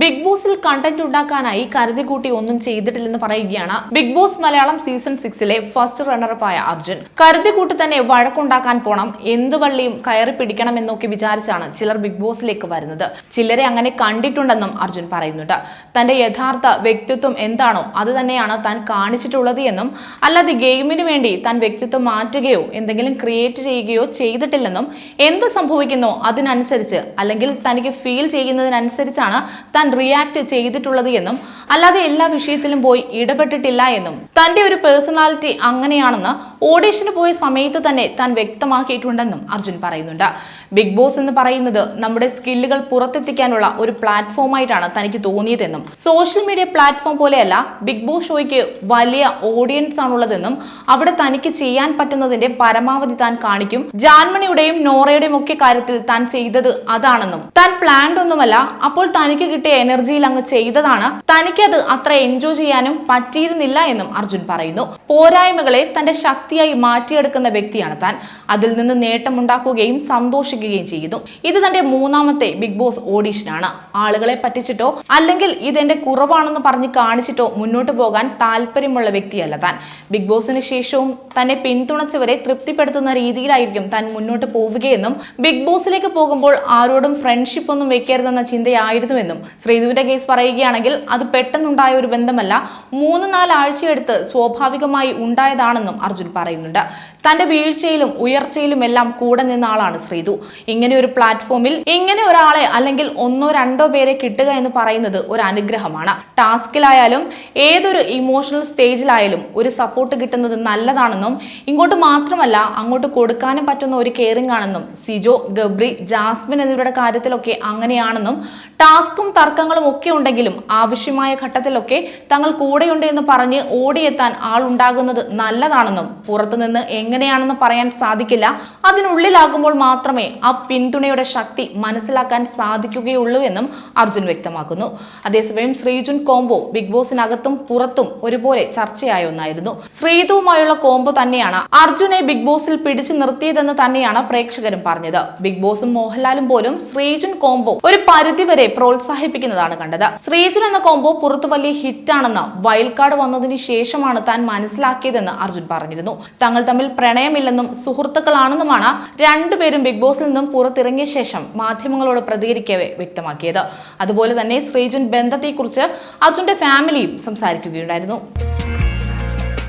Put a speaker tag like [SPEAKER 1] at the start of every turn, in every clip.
[SPEAKER 1] Big ബോസിൽ content ഉണ്ടാക്കാനായി കരുതി കൂട്ടി ഒന്നും ചെയ്തിട്ടില്ലെന്ന് പറയുകയാണ് ബിഗ് ബോസ് മലയാളം സീസൺ സിക്സിലെ ഫസ്റ്റ് റണ്ണറപ്പായ അർജുൻ. കരുതി കൂട്ടി തന്നെ വഴക്കുണ്ടാക്കാൻ പോണം എന്ത് വള്ളിയും കയറി പിടിക്കണം എന്നൊക്കെ വിചാരിച്ചാണ് ചിലർ ബിഗ് ബോസിലേക്ക് വരുന്നത്. ചിലരെ അങ്ങനെ കണ്ടിട്ടുണ്ടെന്നും അർജുൻ പറയുന്നുണ്ട്. തന്റെ യഥാർത്ഥ വ്യക്തിത്വം എന്താണോ അത് തന്നെയാണ് താൻ കാണിച്ചിട്ടുള്ളത് എന്നും അല്ലാതെ ഗെയിമിന് വേണ്ടി താൻ വ്യക്തിത്വം മാറ്റുകയോ എന്തെങ്കിലും ക്രിയേറ്റ് ചെയ്യുകയോ ചെയ്തിട്ടില്ലെന്നും എന്ത് സംഭവിക്കുന്നോ അതിനനുസരിച്ച് അല്ലെങ്കിൽ തനിക്ക് ഫീൽ ചെയ്യുന്നതിനനുസരിച്ചാണ് താൻ റിയാക്ട് ചെയ്തിട്ടുള്ളത് എന്നും അല്ലാതെ എല്ലാ വിഷയത്തിലും പോയി ഇടപെട്ടിട്ടില്ല എന്നും. തന്റെ ഒരു പേഴ്സണാലിറ്റി അങ്ങനെയാണെന്ന് ഓഡീഷന് പോയ സമയത്ത് തന്നെ താൻ വ്യക്തമാക്കിയിട്ടുണ്ടെന്നും അർജുൻ പറയുന്നുണ്ട്. ബിഗ് ബോസ് എന്ന് പറയുന്നത് നമ്മുടെ സ്കില്ലുകൾ പുറത്തെത്തിക്കാനുള്ള ഒരു പ്ലാറ്റ്ഫോമായിട്ടാണ് തനിക്ക് തോന്നിയതെന്നും. സോഷ്യൽ മീഡിയ പ്ലാറ്റ്ഫോം പോലെയല്ല ബിഗ് ബോസ് ഷോയ്ക്ക് വലിയ ഓഡിയൻസ് ആണുള്ളതെന്നും അവിടെ തനിക്ക് ചെയ്യാൻ പറ്റുന്നതിന്റെ പരമാവധി താൻ കാണിക്കും. ജാൻമണിയുടെയും നോറയുടെയും ഒക്കെ കാര്യത്തിൽ താൻ ചെയ്തത് അതാണെന്നും. താൻ പ്ലാൻഡ് ഒന്നുമല്ല അപ്പോൾ തനിക്ക് കിട്ടിയ എനർജിയിൽ അങ്ങ് ചെയ്തതാണ്. തനിക്കത് അത്ര എൻജോയ് ചെയ്യാനും പറ്റിയിരുന്നില്ല എന്നും അർജുൻ പറയുന്നു. പോരായ്മകളെ തന്റെ ശക്തിയായി മാറ്റിയെടുക്കുന്ന വ്യക്തിയാണ് താൻ. അതിൽ നിന്ന് നേട്ടമുണ്ടാക്കുകയും സന്തോഷിക്കുകയും ചെയ്യുന്നു ഇത് തന്റെ മൂന്നാമത്തെ ബിഗ് ബോസ് ഓഡീഷനാണ്. ആളുകളെ പറ്റിച്ചിട്ടോ അല്ലെങ്കിൽ ഇതെന്റെ കുറവാണെന്ന് പറഞ്ഞ് കാണിച്ചിട്ടോ മുന്നോട്ട് പോകാൻ താല്പര്യമുള്ള വ്യക്തിയല്ല താൻ. ബിഗ് ബോസിന് ശേഷവും തന്നെ പിന്തുണച്ചവരെ തൃപ്തിപ്പെടുത്തുന്ന രീതിയിലായിരിക്കും താൻ മുന്നോട്ട് പോവുകയെന്നും ബിഗ് ബോസിലേക്ക് പോകുമ്പോൾ ആരോടും ഫ്രണ്ട്ഷിപ്പ് ഒന്നും വെക്കരുതെന്ന ചിന്തയായിരുന്നുവെന്നും ശ്രീധുവിന്റെ കേസ് പറയുകയാണെങ്കിൽ അത് പെട്ടെന്നുണ്ടായ ഒരു ബന്ധമല്ല മൂന്ന് നാല് ആഴ്ചയെടുത്ത് സ്വാഭാവികമായി ഉണ്ടായതാണെന്നും അർജുൻ പറയുന്നുണ്ട്. തന്റെ വീഴ്ചയിലും ഉയർച്ചയിലും എല്ലാം കൂടെ നിന്ന ആളാണ് ശ്രീതു. ഇങ്ങനെ ഒരു പ്ലാറ്റ്ഫോമിൽ ഇങ്ങനെ ഒരാളെ അല്ലെങ്കിൽ ഒന്നോ രണ്ടോ പേരെ കിട്ടുക എന്ന് പറയുന്നത് ഒരു അനുഗ്രഹമാണ്. ടാസ്കിലായാലും ഏതൊരു ഇമോഷണൽ സ്റ്റേജിലായാലും ഒരു സപ്പോർട്ട് കിട്ടുന്നത് നല്ലതാണെന്നും ഇങ്ങോട്ട് മാത്രമല്ല അങ്ങോട്ട് കൊടുക്കാനും പറ്റുന്ന ഒരു കെയറിംഗ് ആണെന്നും സിജോ ഗബ്രി ജാസ്മിൻ എന്നിവരുടെ കാര്യത്തിലൊക്കെ അങ്ങനെയാണെന്നും ടാസ്കും തർക്കങ്ങളും ഒക്കെ ഉണ്ടെങ്കിലും ആവശ്യമായ ഘട്ടത്തിലൊക്കെ തങ്ങൾ കൂടെയുണ്ട് എന്ന് പറഞ്ഞ് ഓടിയെത്താൻ ആളുണ്ടാകുന്നത് നല്ലതാണെന്നും പുറത്തുനിന്ന് എങ്ങനെയാണെന്ന് പറയാൻ സാധിക്കില്ല. അതിനുള്ളിലാകുമ്പോൾ മാത്രമേ ആ പിന്തുണയുടെ ശക്തി മനസ്സിലാക്കാൻ സാധിക്കുകയുള്ളൂ എന്നും അർജുൻ വ്യക്തമാക്കുന്നു. അതേസമയം ശ്രീജുൻ കോംബോ ബിഗ് ബോസിനകത്തും പുറത്തും ഒരുപോലെ ചർച്ചയായ ഒന്നായിരുന്നു. ശ്രീതുവുമായുള്ള കോംബോ തന്നെയാണ് അർജുനെ ബിഗ് ബോസിൽ പിടിച്ചു നിർത്തിയതെന്ന് തന്നെയാണ് പ്രേക്ഷകരും പറഞ്ഞത്. ബിഗ് ബോസും മോഹൻലാലും പോലും ശ്രീജുൻ കോംബോ ഒരു പരിധിവരെ പ്രോത്സാഹിപ്പിക്കുന്നതാണ് കണ്ടത്. ശ്രീജുൻ എന്ന കോംബോ പുറത്ത് വലിയ ഹിറ്റാണെന്ന് വയൽക്കാട് വന്നതിന് ശേഷമാണ് താൻ മനസ്സിലാക്കിയതെന്ന് അർജുൻ പറഞ്ഞിരുന്നു. തങ്ങൾ തമ്മിൽ പ്രണയമില്ലെന്നും സുഹൃത്തുക്കളാണെന്നുമാണ് രണ്ടുപേരും ബിഗ് ബോസിൽ നിന്നും പുറത്തിറങ്ങിയ ശേഷം മാധ്യമങ്ങളോട് പ്രതികരിക്കവേ വ്യക്തമാക്കിയത്. അതുപോലെ തന്നെ ശ്രീജുൻ ബന്ധത്തെക്കുറിച്ച് അർജുന്റെ ഫാമിലിയും സംസാരിക്കുകയുണ്ടായിരുന്നു.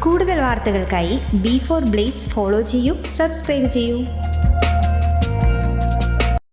[SPEAKER 2] കൂടുതൽ വാർത്തകൾക്കായി ബി ഫോർ ബ്ലേസ് ഫോളോ ചെയ്യൂ സബ്സ്ക്രൈബ് ചെയ്യൂ.